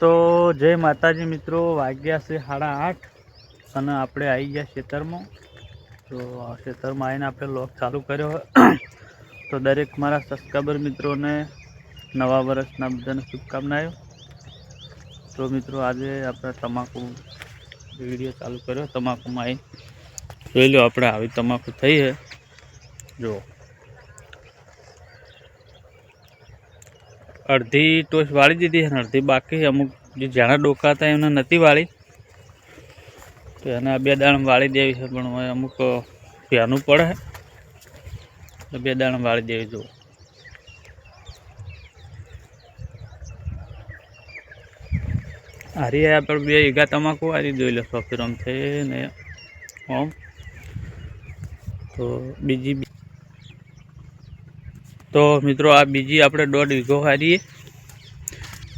તો જય માતાજી મિત્રો, વાગ્યા છે સાડા આઠ અને આપણે આવી ગયા ખેતરમાં. તો ખેતરમાં આવીને આપણે લોક ચાલુ કર્યો. તો દરેક મારા સબસ્ક્રાઈબર મિત્રોને નવા વર્ષના બધાને શુભકામનાઓ. તો મિત્રો, આજે આપણે તમાકુ વીડિયો ચાલુ કર્યો. તમાકુમાં આવી જોઈ લો, આપણે આવી તમાકુ થઈ છે. જો અડધી ટોચ વાળી દીધી અને અડધી બાકી. અમુક જે જાણા ડોકા હતા એમને નથી વાળી. તો એને બે દાણ વાળી દેવી છે, પણ અમુક પ્યાનું પડે. તો બે દાણ વાળી દેવી, જુઓ. હારી આપણે બે ઈગા તમાકુ હારી જોઈ લો સફીરમ છે ને, ઓમ. તો બીજી બી- તો મિત્રો, આ બીજી આપણે દોઢ વીઘો હારીએ.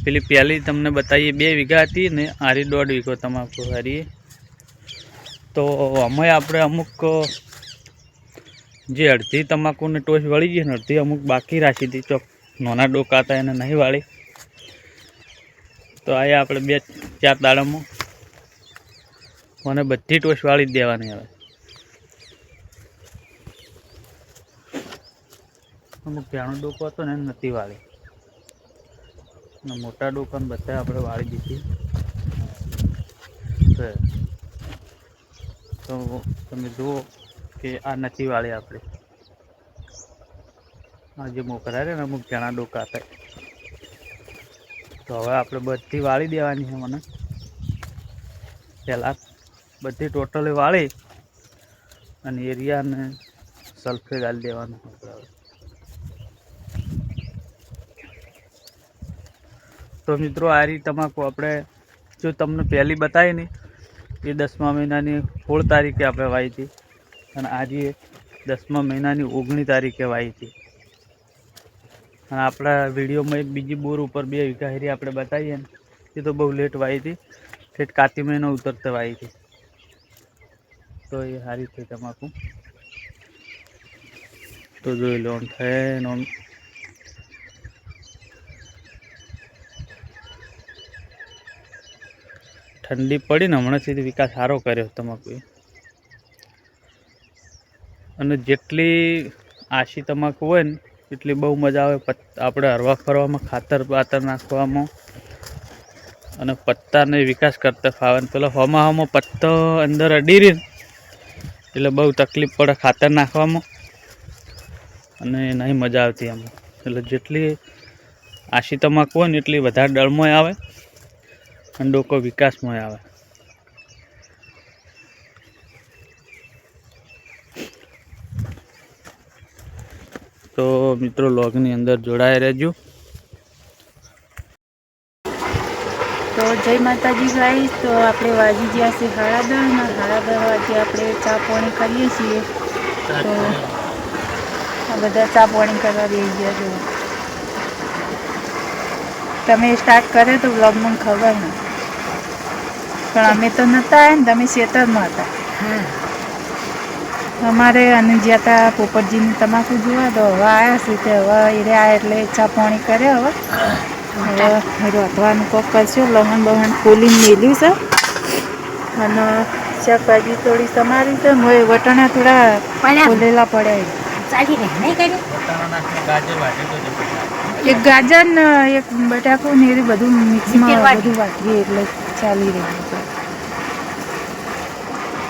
પેલી પહેલી તમને બતાવીએ, બે વીઘા હતી ને આરી દોઢ વીઘો તમાકુ હારીએ. તો અમે આપણે અમુક, જે અડધી તમાકુને ટોચ વળી ગઈ ને અડધી અમુક બાકી રાખી હતી. ચોક નાના ડોકા હતા, એને નહીં વાળી. તો આ આપણે બે, ચાર દાડામાં. મને બધી ટોચ વાળી જ દેવાની હવે. અમુક જાણો ડોકો હતો ને નથી વાળી. મોટા ડોકાને બધા આપણે વાળી દીધી. તો તમે જુઓ કે આ નથી વાળી આપણે. આ જે મોકરા છે ને અમુક ઘણા ડોકા હતા. તો હવે આપણે બધી વાળી દેવાની છે મને. પહેલાં બધી ટોટલી વાળી અને એરિયાને સલ્ફેટ ગાળી દેવાનું આપણે હવે તો મિત્રો, આ રીત તમાકુ આપણે જો તમને પહેલી બતાવી ને, એ દસમા મહિનાની સોળ તારીખે આપણે વાવી હતી. અને આજે દસમા મહિનાની ઓગણી તારીખે વાવી હતી. અને આપણા વિડીયોમાં એક બીજી બોર ઉપર બે વીઘા આપણે બતાવીએ ને, એ તો બહુ લેટ વાવી હતી. ઠેઠ કાતી મહિનો ઉતરતે વાવી હતી. તો એ સારી થઈ તમાકુ. તો જોઈ લો થાય ને આમ ઠંડી પડી ને હમણાંથી વિકાસ સારો કર્યો તમાકુએ. અને જેટલી આશી તમાકુ હોય ને, એટલી બહુ મજા આવે આપણે હરવા ફરવામાં, ખાતર બાતર નાખવામાં. અને પત્તાને વિકાસ કરતા ફાવે ને પેલો હમા હમો પત્તો અંદર અડી રહે એટલે બહુ તકલીફ પડે ખાતર નાખવામાં. અને નહીં મજા આવતી એમાં એટલે જેટલી આશી તમાકુ હોય ને, એટલી વધારે ડળમોય આવે. અને ડોકો વિકાસમાં આવે. તો મિત્રો, લોગની અંદર જોડાઈ રહેજો. તો જય માતાજી ગાઈ તો આપણે વાજી ગયા છે હાડા દસ ને હાડા દસ વાગે આપણે ચા પાણી કરીએ છીએ. તો આ બધા ચા પાણી કરવા દઈ ગયા છો. તમે સ્ટાર્ટ કરે તો બ્લોગમાં ખબર ને પણ અમે તો નહોતા આવ્યા ને તમે શેતરમાં હતા. અમારે અને જ્યાં હતા પોપટજીને તમાકુ જોવા તો હવે આવ્યા છે તે હવે એ રહ્યા એટલે ચા પાણી કરે હવે. હવે રોધવાનું કોક કરશું. લહણ બહણ ખોલીને મેલ્યું છે. અને શાકભાજી થોડી સમારી છે. મોય વટાણા થોડા ખોલેલા પડ્યા એક ગાજર ને એક બટાકું ને એ બધું મિક્સમાં બધું વાટીએ એટલે ચાલી રહ્યું.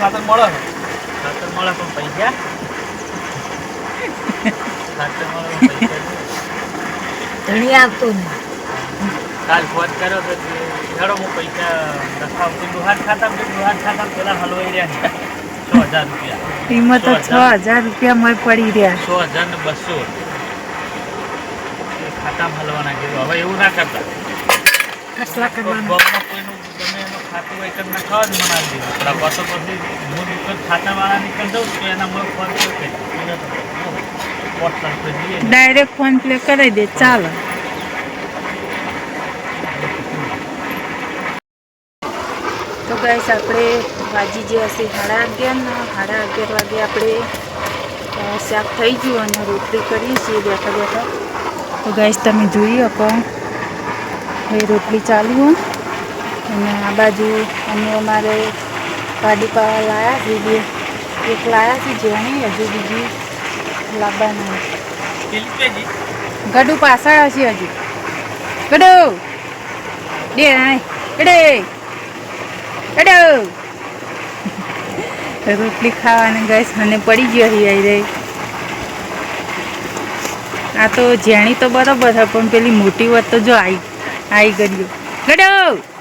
ખાતર મળે? ખાતર મળે પણ પૈસા? ખાતર મળે પૈસા નહીં. ધણી આવતું નહીં. કાલ ફોન કર્યો તો હેડો હું પૈસા નખાવતી દુહાન ખાતા મેં ખાતા પેલા હલવાઈ રહ્યા છે. હજાર રૂપિયા. કિંમત તો છ હજાર. રૂપિયા મય પડી રહ્યા સો હજાર ને બસો. ખાતા હલવાના કીધું હવે એવું ના કરતા. કસલા કરવાના કોઈનું ગમે એનું ખાતું હોય તો નખાવા જ મનાવી દીધું. પણ પછી હું નીકળ ખાતાવાળા નીકળ દઉં તો એના મને ફોન કરી વોટ્સઅપ પર જઈએ ડાયરેક્ટ ફોન પ્લે કરી દે ચાલો. તો ગાઈસ આપણે ભાજી જે હશે સાડા અગિયાર ને સાડા અગિયાર વાગે આપણે શાક થઈ ગયું અને રોટલી કરીએ છીએ બેઠા બેઠા. તો ગાઈસ તમે જોઈ શકો. એ રોટલી ચાલુ અને આ બાજુ અમે અમારે પાવા લાયા છે બે એક લાયા છે જેણી હજુ બીજી લાવવાના ગડુ પાછળ હશે હજુ. ગડુ! ડે એડે ગડુ! રોટલી ખાવાની ગેસ મને પડી ગયો આઈ રહી. આ તો જેણી તો બરાબર છે પણ પેલી મોટી વાત તો જો આઈ આઈ ગયો. ગડુ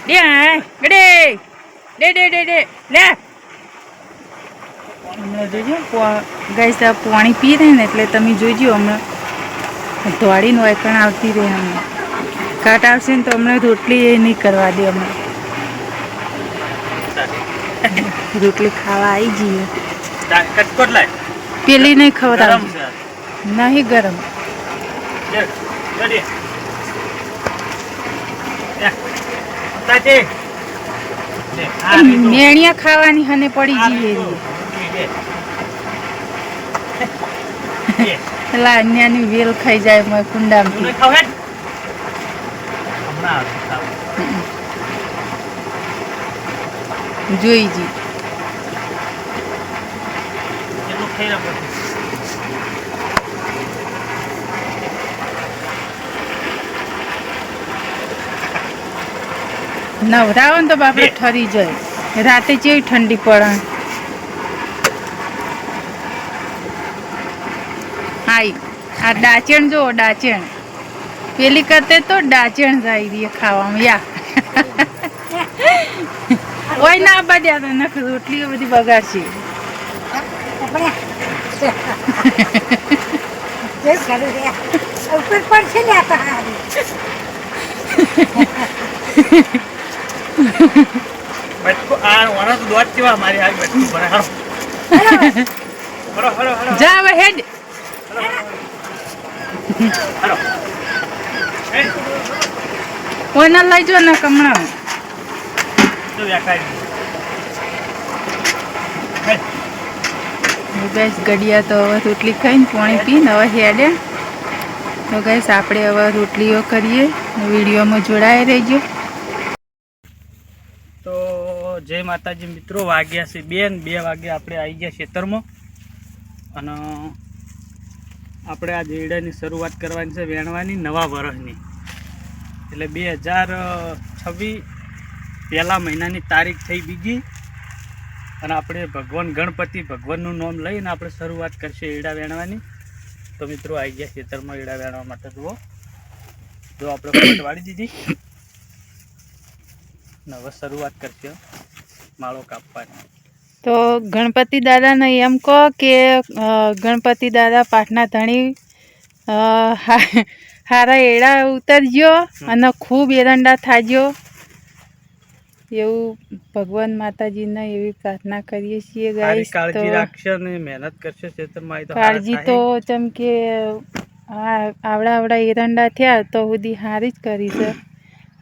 ડે આય ગડે. ડે ડે ડે લે. હમણાં જોજો ગાઈસ આ પાણી પી રહે ને એટલે તમે જોજો હમણાં. દોડીને વાયકણ આવતી રહે હમણાં. કાટ આવશે ને તો અમને રોટલી એ નહીં કરવા દે હમણાં. રોટલી ખાવા આવી જઈએ. પેલી નહીં ખવડાવ નહીં ગરમ લે, રેડી. લે, તાતી. લે, આ લીધું. મેણિયા ખાવાની હને પડી જઈએ. પેલા અન્યાની વેલ ખાઈ જાય મોય ખાવ. જોઈ જી એટલું ખાઈ લે પછી. નવરાવો ને તો બાપડે ઠરી જાય. રાતે જેવી ઠંડી પડે. હાઈ આ ડાચણ જો ડાચણ. પેલી કરતે તો ડાચણ જાય રહી ખાવામાં યા. ઓય ના બદ્યા તો નખ રોટલીઓ બધી બગાડશે. જે કરું રે ઉપર પડશે ને આ તો હારી બટકું- આ ઓના તો દોત કેવા મારી આવી બટકું ભરે. હાલો. હરો, હરો, હરો, જા હવે હેડ હરો. હેડ. લઈ જો ને કમણા જો વ્યાખાય. ગેસ ગડિયા તો હવે રોટલી ખાઈને પાણી પીને હવે હેડે તો ગેસ આપણે હવે રોટલીઓ કરીએ વિડીયોમાં જોડાઈ રહેજો તો જય માતાજી મિત્રો, વાગ્યા છે બે ને બે વાગે આપણે આવી ગયા ખેતરમાં. અને આપણે આ જેડાની શરૂઆત કરવાની છે વેણવાની નવા વર્ષની એટલે બે હજાર છવ્વીસ પહેલા મહિનાની તારીખ થઈ બીજી. અને આપણે ભગવાન ગણપતિ ભગવાનનું નામ લઈને આપણે શરૂઆત કરશે ઈડા વેણવાની. તો મિત્રો આવી ગયા ખેતરમાં એડા વેણવા માટે. જુઓ. જો આપણે વાળી દીધી. નવ શરૂઆત કરશે. માળો કાપવાનો. તો ગણપતિ દાદાને એમ કહો કે ગણપતિ દાદા પાટના ધણી હારા એડા ઉતરજો અને ખૂબ એરંડા થાજો. એવું ભગવાન માતાજીને એવી પ્રાર્થના કરીએ છીએ ગાઈસ તો કાળજી રાખશે અને મહેનત કરશે ખેતરમાં કાળજી તો ચમ કે આવડા આવડા એરંડા થયા તો સુધી સારી જ કરી છે.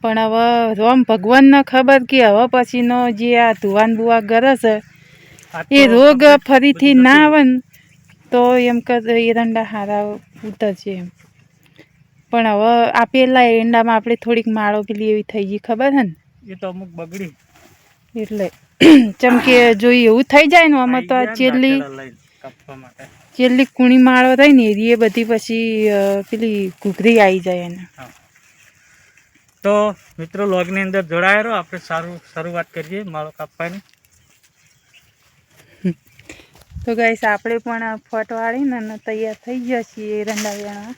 પણ હવે રોમ ભગવાનને ખબર કે હવે પછીનો જે આ ધુવાન બુવા ગરસ છે એ રોગ ફરીથી ના આવે ને તો એમ કે એરંડા હારા ઉતરશે એમ. પણ હવે આપેલા એરંડામાં આપણે થોડીક માળો પેલી એવી થઈ ગઈ ખબર છે ને? એ તો અમુક બગડી. એટલે ચમ કે જો એવું થઈ જાય ને આમાં તો આ ચેલ્લી છેલ્લી કુણી માળો રહી ને એ બધી પછી પેલી ઘૂઘરી આવી જાય એને. હા. તો મિત્રો લોગની અંદર જોડાયેલો રહો. આપણે સારું શરૂઆત કરીએ માળો કાપવાની. તો ગાઈસ આપણે પણ ફોટ વાળીને તૈયાર થઈ ગયા છીએ એરંડા વેણવા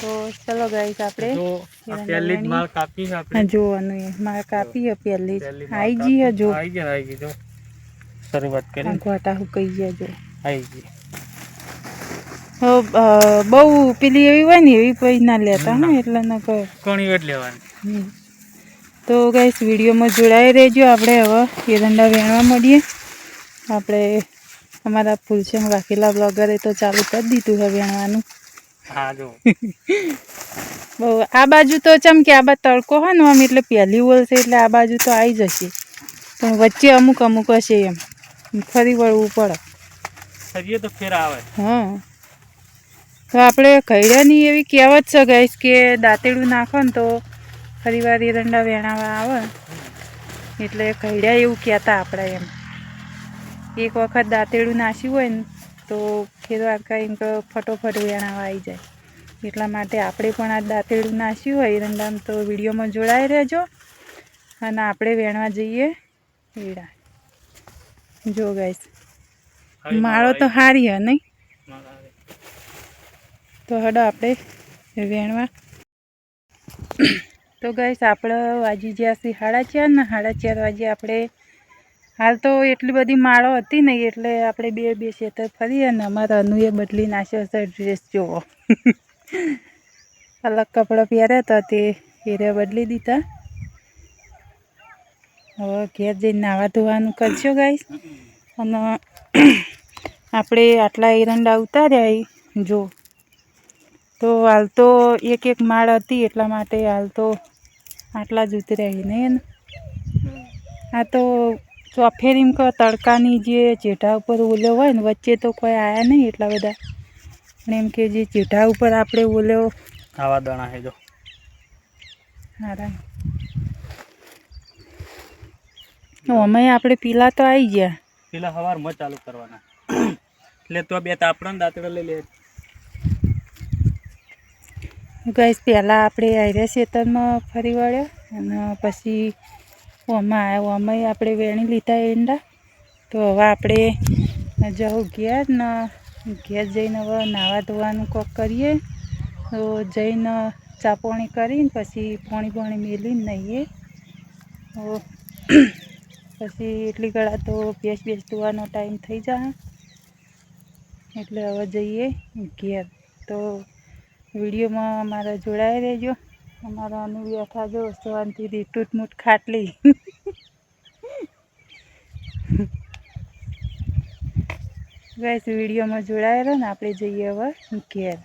તો ચલો ગાઈસ આપણે જો આ પહેલી જ માળ કાપી આપણે. જોવાનું એ મારે કાપી પહેલી જ. માળ આઈ જી. આઈ ગયા આઈ ગઈ જો. શરૂઆત કરી. ગોટા હુકાઈ ગયા જો. આઈ ગઈ. બહુ પેલી એવી હોય ને એવી પછી ના લેતા ને એટલે ન કહે. ઘણી વેટ લેવાની. તો ગાઈસ વિડીયોમાં જોડાઈ રહેજો. આપણે હવે એરંડા વેણવા મળીએ. આપણે અમારા ફૂલસેમ વાઘેલા બ્લોગરે તો ચાલુ કરી દીધું હવે વેણવાનું બહુ આ બાજુ તો ચમ કે આ બાજુ તડકો હોય ને આમ એટલે પહેલી ઓલ છે એટલે આ બાજુ તો આવી જશે. પણ વચ્ચે અમુક અમુક હશે એમ. ફરી વળવું પડે. ફરીએ તો ફેર આવે. હા. તો આપણે ખૈડાની એવી કહેવત છે ગાઈસ કે દાંતેડું નાખો ને તો ફરી વાર એરંડા વેણાવા આવે. એટલે ઘડ્યા એવું કહેતા આપણે એમ. એક વખત દાંતેડું નાસ્યું હોય ને તો ખેડવા એમ કે ફટોફટ વેણાવા આવી જાય. એટલા માટે આપણે પણ આ દાંતેડું નાસ્યું હોય એરંડામાં તો વિડીયોમાં જોડાઈ રહેજો. અને આપણે વેણવા જઈએ એડા જો ગાઈશ માળો તો હારી હે નહીં? તો હડો આપણે વેણવા. તો ગઈશ આપણે વાજી જ્યાં સુધી સાડા ચાર ને સાડા ચાર વાગે આપણે હાલ તો એટલી બધી માળો હતી નહીં એટલે આપણે બે બે શેતર ફરીએ ને અમારા અનુએ બદલી નાખ્યો છે ડ્રેસ જોવો અલગ કપડાં પહેર્યા હતા તે એરે બદલી દીધા. હવે ઘેર જઈને નાવા ધોવાનું કરશો ગાઈશ અને આપણે આટલા એરંડા ઉતાર્યા જો તો હાલ તો એક એક માળ હતી એટલા માટે હાલ તો આટલા જ ઉતર્યા નહીં આ તો ચોફેરીમ ક તડકાની જે ચેઢા ઉપર ઓલ્યો હોય ને વચ્ચે તો કોઈ આયા નહીં એટલા બધા. પણ એમ કે જે ચેઢા ઉપર આપણે ઓલ્યો આવા દાણા હે જો હારા અમે આપણે પીલા તો આવી ગયા. પેલા સવારમાં ચાલુ કરવાના. એટલે તો બે તાપડા દાંતડા લઈ લે. ગઈશ પહેલાં આપણે આર્યા શેતરમાં ફરી વળ્યા અને પછી ઓમાં આવ્યા ઓમાં આપણે વેણી લીધા એંડા. તો હવે આપણે જવું ઘેર ને, ઘેર જઈને હવે નાવા ધોવાનું કોક કરીએ. તો જઈને ચા પાણી કરીને પછી પોણી પોણી મેલીને નહીએ. તો પછી એટલી ગળા તો બેસ બેસ ધોવાનો ટાઈમ થઈ જાય. એટલે હવે જઈએ ઘેર. તો વિડીયોમાં અમારા જોડાઈ રહેજો. અમારા અનુભવ થાજો જો શાંતિથી ટૂટમૂટ ખાટલી. બસ વિડીયોમાં જોડાયેલો ને આપણે જઈએ હવે ઘેર.